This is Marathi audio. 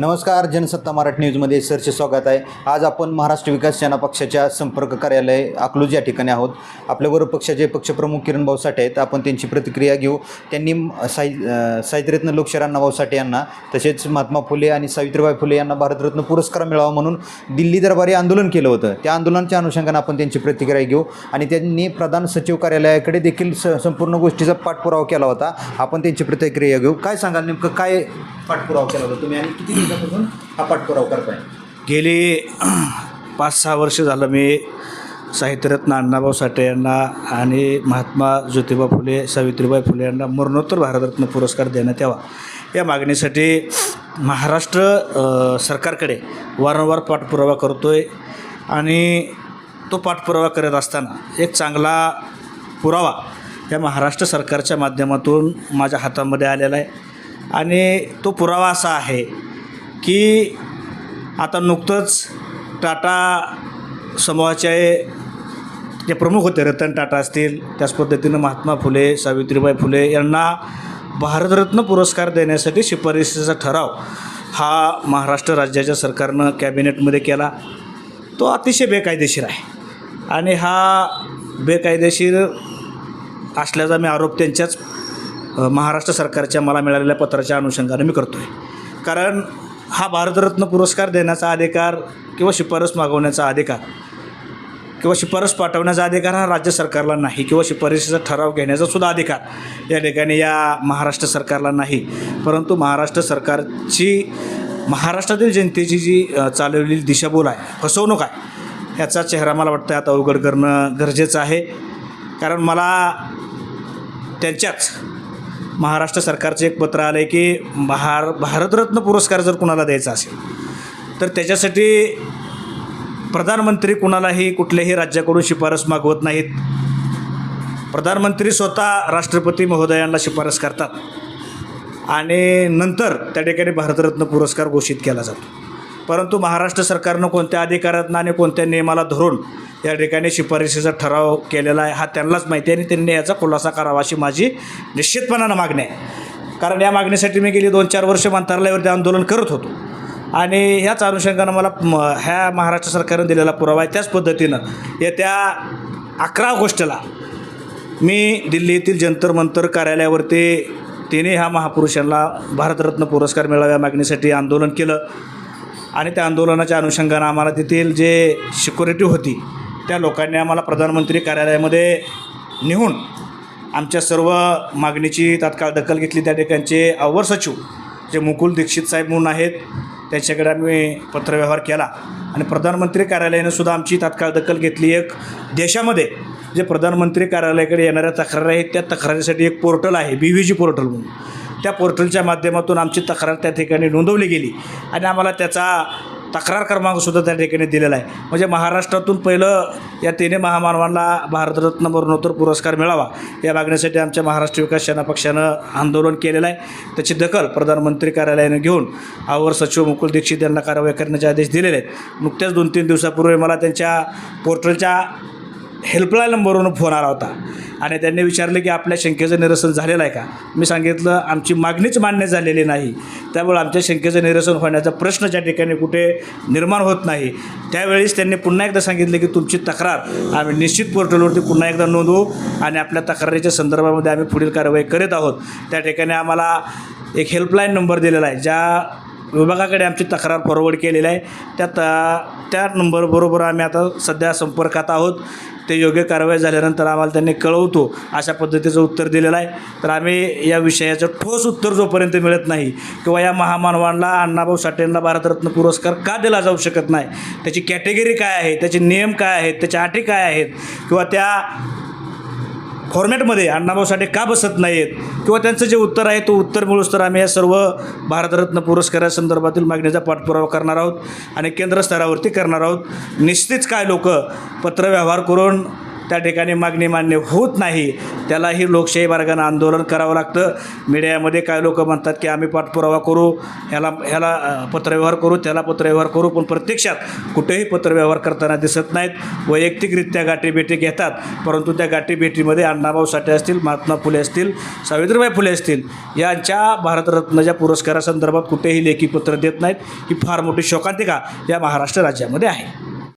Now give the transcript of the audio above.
नमस्कार जनसत्ता मराठी न्यूजमध्ये सरचे स्वागत आहे. आज आपण महाराष्ट्र विकास सेना पक्षाच्या संपर्क कार्यालय अकलूज या ठिकाणी आहोत. आपल्याबरोबर पक्षाचे पक्षप्रमुख किरण भाऊ साठे आहेत. आपण त्यांची प्रतिक्रिया घेऊ. त्यांनी साहि साहित्यरत्न लोकशाहीर अण्णाभाऊ साठे यांना तसेच महात्मा फुले आणि सावित्रीबाई फुले यांना भारतरत्न पुरस्कार मिळावा म्हणून दिल्ली दरबारी आंदोलन केलं होतं. त्या आंदोलनाच्या अनुषंगानं आपण त्यांची प्रतिक्रिया घेऊ. आणि त्यांनी प्रधान सचिव कार्यालयाकडे देखील स संपूर्ण गोष्टीचा पाठपुरावा केला होता. आपण त्यांची प्रतिक्रिया घेऊ. काय सांगाल नेमकं? काय पाठपुरावा केला होता. तुम्ही आणि किती दिवसापासून हा पाठपुरावा करताय? गेली पाच सहा वर्ष झालं मी साहित्यरत्न अण्णाभाऊ साठे यांना आणि महात्मा ज्योतिबा फुले सावित्रीबाई फुले यांना मरणोत्तर भारतरत्न पुरस्कार देण्यात यावा. या मागणीसाठी महाराष्ट्र सरकारकडे वारंवार पाठपुरावा करतो आहे आणि तो पाठपुरावा करत असताना एक चांगला पुरावा या महाराष्ट्र सरकारच्या माध्यमातून माझ्या हातामध्ये आलेला आहे. आणि तो पुरावा असा आहे की आता नुकतंच टाटा समूहाचे जे प्रमुख होते रतन टाटा असतील त्याच पद्धतीनं महात्मा फुले सावित्रीबाई फुले यांना भारतरत्न पुरस्कार देण्यासाठी शिफारसीचा ठराव हा महाराष्ट्र राज्याच्या सरकारनं कॅबिनेटमध्ये केला. तो अतिशय बेकायदेशीर आहे. आणि हा बेकायदेशीर असल्याचा मी आरोप त्यांच्याच महाराष्ट्र सरकारच्या मला मिळालेल्या पत्राच्या अनुषंगाने मी करतो आहे कारण हा भारतरत्न पुरस्कार देण्याचा अधिकार किंवा शिफारस मागवण्याचा अधिकार किंवा शिफारस पाठवण्याचा अधिकार हा राज्य सरकारला नाही किंवा शिफारसीचा ठराव घेण्याचा सुद्धा अधिकार या ठिकाणी या महाराष्ट्र सरकारला नाही. परंतु महाराष्ट्र सरकारची महाराष्ट्रातील जनतेची जी चालवलेली दिशाभूल आहे फसवणूक आहे ह्याचा चेहरा मला वाटतं आता अवघड करणं गरजेचं आहे. कारण मला त्यांच्याच महाराष्ट्र सरकारचं एक पत्र आलं आहे की भार भारतरत्न पुरस्कार जर कुणाला द्यायचा असेल तर त्याच्यासाठी प्रधानमंत्री कुणालाही कुठल्याही राज्याकडून शिफारस मागवत नाहीत. प्रधानमंत्री स्वतः राष्ट्रपती महोदयांना शिफारस करतात. आणि नंतर त्या ठिकाणी भारतरत्न पुरस्कार घोषित केला जातो. परंतु महाराष्ट्र सरकारनं कोणत्या अधिकारातनं आणि कोणत्या नियमाला धरून या ठिकाणी शिफारशीचा ठराव केलेला आहे हा त्यांनाच माहिती आहे आणि त्यांनी याचा खुलासा करावा अशी माझी निश्चितपणानं मागणी आहे. कारण या मागणीसाठी मी गेली दोन चार वर्ष मंत्रालयावरती आंदोलन करत होतो. आणि ह्याच अनुषंगानं मला म ह्या महाराष्ट्र सरकारनं दिलेला पुरावा आहे त्याच पद्धतीनं येत्या अकरा ऑगस्टला मी दिल्ली येथील जंतर मंतर कार्यालयावरती तिने ह्या महापुरुषांना भारतरत्न पुरस्कार मिळाव्या मागणीसाठी आंदोलन केलं. आणि त्या आंदोलनाच्या अनुषंगानं आम्हाला तेथील जे सिक्युरिटी होती त्या लोकांनी आम्हाला प्रधानमंत्री कार्यालयामध्ये नेऊन आमच्या सर्व मागणीची तात्काळ दखल घेतली. त्या ठिकाणचे अवर सचिव जे मुकुल दीक्षित साहेब म्हणून आहेत त्यांच्याकडे आम्ही पत्रव्यवहार केला. आणि प्रधानमंत्री कार्यालयानं सुद्धा आमची तात्काळ दखल घेतली. एक देशामध्ये जे प्रधानमंत्री कार्यालयाकडे येणाऱ्या तक्रारी आहेत त्या तक्रारीसाठी एक पोर्टल आहे बी व्ही जी पोर्टल म्हणून. त्या पोर्टलच्या माध्यमातून आमची तक्रार त्या ठिकाणी नोंदवली गेली. आणि आम्हाला त्याचा तक्रार क्रमांकसुद्धा त्या ठिकाणी दिलेला आहे. म्हणजे महाराष्ट्रातून पहिलं या तिन्ही महामानवांना भारतरत्न मरणोत्तर पुरस्कार मिळावा या मागणीसाठी आमच्या महाराष्ट्र विकास सेना पक्षानं आंदोलन केलेलं आहे. त्याची दखल प्रधानमंत्री कार्यालयानं घेऊन आवर सचिव मुकुल दीक्षित यांना कारवाई करण्याचे आदेश दिलेले आहेत. नुकत्याच दोन तीन दिवसापूर्वी मला त्यांच्या पोर्टलच्या हेल्पलाईन नंबरवरून फोन आला होता. आणि त्यांनी विचारलं की आपल्या शंकेचं निरसन झालेलं आहे का? मी सांगितलं आमची मागणीच मान्य झालेली नाही. त्यामुळे आमच्या शंकेचं निरसन होण्याचा प्रश्न ज्या ठिकाणी कुठे निर्माण होत नाही त्यावेळेस त्यांनी पुन्हा एकदा सांगितलं की तुमची तक्रार आम्ही निश्चित पोर्टलवरती पुन्हा एकदा नोंदवू आणि आपल्या तक्रारीच्या संदर्भामध्ये आम्ही पुढील कारवाई करीत आहोत. त्या ठिकाणी आम्हाला एक हेल्पलाईन नंबर दिलेला आहे ज्या विभागाकडे आमची तक्रार फॉरवर्ड केलेली आहे. त्या त त्या नंबरबरोबर आम्ही आता सध्या संपर्कात आहोत. ते योग्य कारवाई झाल्यानंतर आम्हाला त्यांनी कळवतो अशा पद्धतीचं उत्तर दिलेलं आहे. तर आम्ही या विषयाचं ठोस उत्तर जोपर्यंत मिळत नाही किंवा या महामानवांना अण्णाभाऊ साठेंना भारतरत्न पुरस्कार का दिला जाऊ शकत नाही? त्याची कॅटेगरी काय आहे? त्याचे नियम काय आहेत? त्याच्या अटी काय आहेत? किंवा त्या फॉर्मॅटमध्ये अण्णाभाऊ साठे का बसत नाहीत? किंवा त्यांचं जे उत्तर आहे तो उत्तर मिळूस तर आम्ही या सर्व भारतरत्न पुरस्कारासंदर्भातील मागणीचा पाठपुरावा करणार आहोत आणि केंद्र स्तरावरती करणार आहोत. निश्चितच काय लोक पत्रव्यवहार करून त्या ठिकाणी मागणी मान्य होत नाही. त्यालाही लोकशाही मार्गाने आंदोलन करावं लागतं. मीडियामध्ये काय लोक म्हणतात की आम्ही पाठपुरावा करू ह्याला ह्याला पत्रव्यवहार करू त्याला पत्रव्यवहार करू पण प्रत्यक्षात कुठेही पत्रव्यवहार करताना दिसत नाहीत. वैयक्तिकरित्या गाठीभेटी घेतात परंतु त्या गाठीभेटीमध्ये अण्णाभाऊ साठे असतील महात्मा फुले असतील सावित्रीबाई फुले असतील यांच्या भारतरत्नच्या पुरस्कारासंदर्भात कुठेही लेखी पत्र देत नाहीत. ही फार मोठी शोकांतिका या महाराष्ट्र राज्यामध्ये आहे.